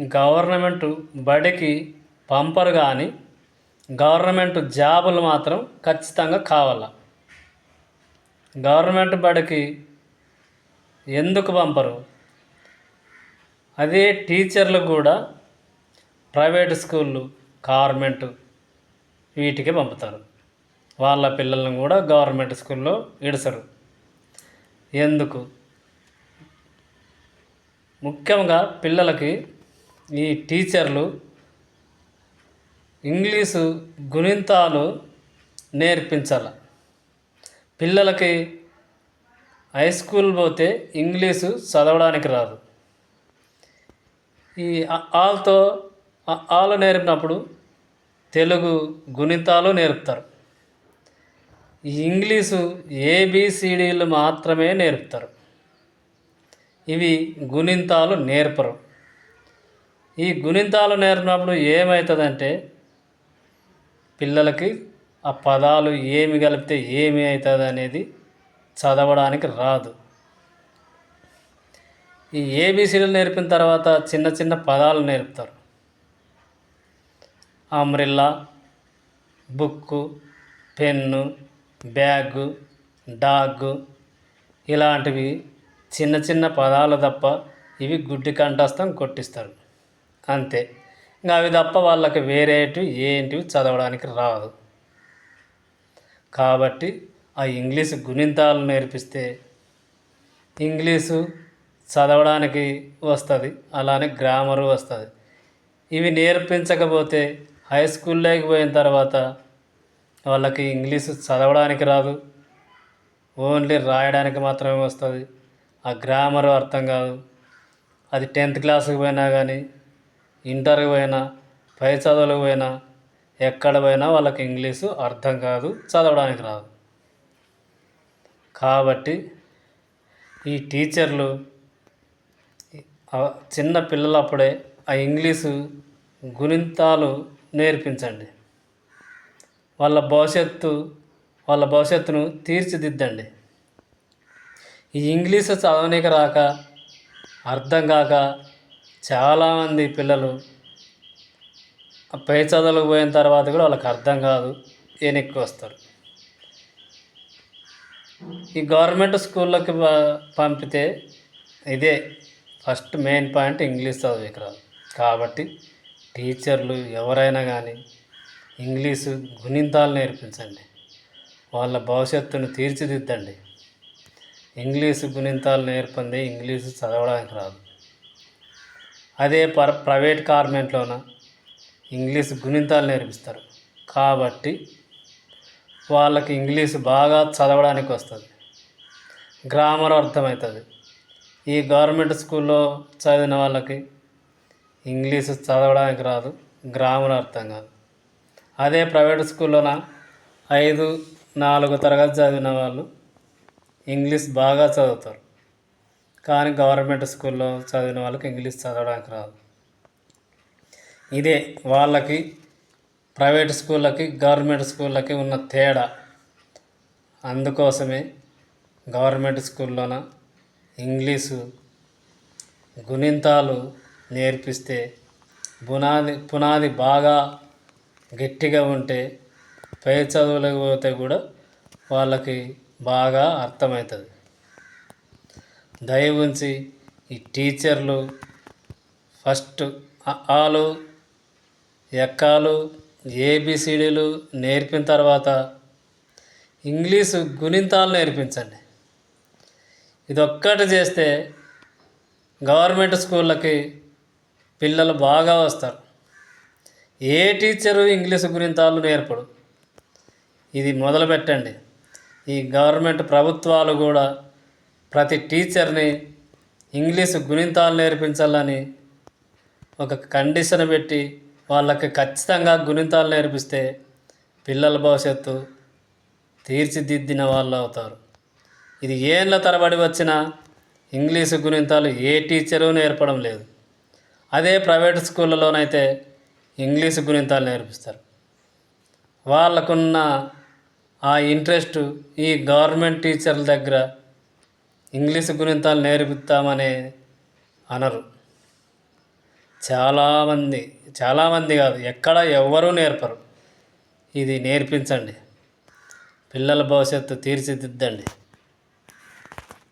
Government బడికి పంపరు కానీ government జాబులు మాత్రం ఖచ్చితంగా కావాలి? గవర్నమెంట్ బడికి ఎందుకు పంపరు? అదే టీచర్లు కూడా ప్రైవేట్ స్కూళ్ళు గవర్నమెంట్ వీటికి పంపుతారు. వాళ్ళ పిల్లలను కూడా గవర్నమెంట్ స్కూల్లో ఇడసరు. ఎందుకు? ముఖ్యంగా పిల్లలకి ఈ టీచర్లు ఇంగ్లీషు గుణింతాలు నేర్పించాల. పిల్లలకి హై స్కూల్ పోతే ఇంగ్లీషు చదవడానికి రాదు. ఈ వాళ్ళతో వాళ్ళు నేర్పినప్పుడు తెలుగు గుణితాలు నేర్పుతారు. ఈ ఇంగ్లీషు ఏబిసిడీలు మాత్రమే నేర్పుతారు. ఇవి గుణింతాలు నేర్పరు. ఈ గుణింతాలు నేర్పినప్పుడు ఏమవుతుందంటే పిల్లలకి ఆ పదాలు ఏమి కలిపితే ఏమి అవుతుంది అనేది చదవడానికి రాదు. ఈ ఏబీసీలు నేర్పిన తర్వాత చిన్న చిన్న పదాలు నేర్పుతారు. Umbrella book pen bag dog ఇలాంటివి చిన్న చిన్న పదాలు తప్ప ఇవి గుడ్డి కంఠస్థం కొట్టిస్తారు. అంతే. ఇంకా అవి తప్ప వాళ్ళకి వేరేటివి ఏంటివి చదవడానికి రాదు. కాబట్టి ఆ ఇంగ్లీష్ గుణింతాలు నేర్పిస్తే ఇంగ్లీషు చదవడానికి వస్తుంది అలానే గ్రామరు వస్తుంది. ఇవి నేర్పించకపోతే హై స్కూల్లోకి పోయిన తర్వాత వాళ్ళకి ఇంగ్లీషు చదవడానికి రాదు. ఓన్లీ రాయడానికి మాత్రమే వస్తుంది. ఆ గ్రామర్ అర్థం కాదు. అది టెన్త్ క్లాస్కి పోయినా కానీ ఇంటర్కి పోయినా పై చదువులకు పోయినా ఎక్కడ పోయినా వాళ్ళకి ఇంగ్లీషు అర్థం కాదు చదవడానికి రాదు. కాబట్టి ఈ టీచర్లు చిన్న పిల్లలప్పుడే ఆ ఇంగ్లీషు గుణింతాలు నేర్పించండి. వాళ్ళ భవిష్యత్తు వాళ్ళ భవిష్యత్తును తీర్చిదిద్దండి. ఈ ఇంగ్లీషు చదవనీకి రాక అర్థం కాక చాలామంది పిల్లలు పై చదువులకు పోయిన తర్వాత కూడా వాళ్ళకి అర్థం కాదు వెనక్కి వస్తారు. ఈ గవర్నమెంట్ స్కూళ్ళకి పంపితే ఇదే ఫస్ట్ మెయిన్ పాయింట్ ఇంగ్లీష్ చదివేకి రాదు కాబట్టి టీచర్లు ఎవరైనా కానీ ఇంగ్లీషు గుణింతాలు నేర్పించండి. వాళ్ళ భవిష్యత్తును తీర్చిదిద్దండి. ఇంగ్లీషు గుణింతాలు నేర్పంది ఇంగ్లీషు చదవడానికి రాదు. అదే పర్ ప్రైవేట్ గవర్నమెంట్లోన? ఇంగ్లీష్ గుణింతాలు నేర్పిస్తారు. కాబట్టి వాళ్ళకి ఇంగ్లీష్ బాగా చదవడానికి వస్తుంది. గ్రామర్ అర్థమవుతుంది. ఈ గవర్నమెంట్ స్కూల్లో చదివిన వాళ్ళకి ఇంగ్లీష్ చదవడానికి రాదు గ్రామర్ అర్థం కాదు. అదే ప్రైవేట్ స్కూల్లోన? ఐదు నాలుగు తరగతి చదివిన వాళ్ళు ఇంగ్లీష్ బాగా చదువుతారు. కానీ గవర్నమెంట్ స్కూల్లో చదివిన వాళ్ళకి ఇంగ్లీష్ చదవడానికి రాదు. ఇదే వాళ్ళకి ప్రైవేట్ స్కూళ్ళకి గవర్నమెంట్ స్కూళ్ళకి ఉన్న తేడా. అందుకోసమే గవర్నమెంట్ స్కూల్లోన ఇంగ్లీషు గుణింతాలు నేర్పిస్తే పునాది పునాది బాగా గట్టిగా ఉంటే పై చదువులకు పోతే కూడా వాళ్ళకి బాగా అర్థమవుతుంది. దయ ఉంచి ఈ టీచర్లు ఫస్ట్ ఆలు ఎక్కాలు ఏబిసిడీలు నేర్పిన తర్వాత ఇంగ్లీషు గుణింతాలు నేర్పించండి. ఇదొక్కటి చేస్తే గవర్నమెంట్ స్కూళ్ళకి పిల్లలు బాగా వస్తారు. ఏ టీచరు ఇంగ్లీషు గుణింతాలు నేర్పడు? ఇది మొదలు పెట్టండి ఈ గవర్నమెంట్ ప్రభుత్వాలు కూడా ప్రతి టీచర్ని ఇంగ్లీషు గుణింతాలు నేర్పించాలని ఒక కండిషన్ పెట్టి వాళ్ళకి ఖచ్చితంగా గుణింతాలు నేర్పిస్తే పిల్లల భవిష్యత్తు తీర్చిదిద్దిన వాళ్ళు అవుతారు. ఇది ఏళ్ళ తరబడి వచ్చిన ఇంగ్లీషు గుణింతాలు ఏ టీచరు నేర్పడం లేదు. అదే ప్రైవేట్ స్కూళ్ళలోనైతే ఇంగ్లీషు గుణింతాలు నేర్పిస్తారు. వాళ్ళకున్న ఆ ఇంట్రెస్ట్ ఈ గవర్నమెంట్ టీచర్ల దగ్గర ఇంగ్లీష్ గుణింతాలు నేర్పిస్తామనే అనరు. చాలామంది చాలామంది కాదు ఎక్కడ ఎవ్వరూ నేర్పరు. ఇది నేర్పించండి. పిల్లల భవిష్యత్తు తీర్చిదిద్దండి.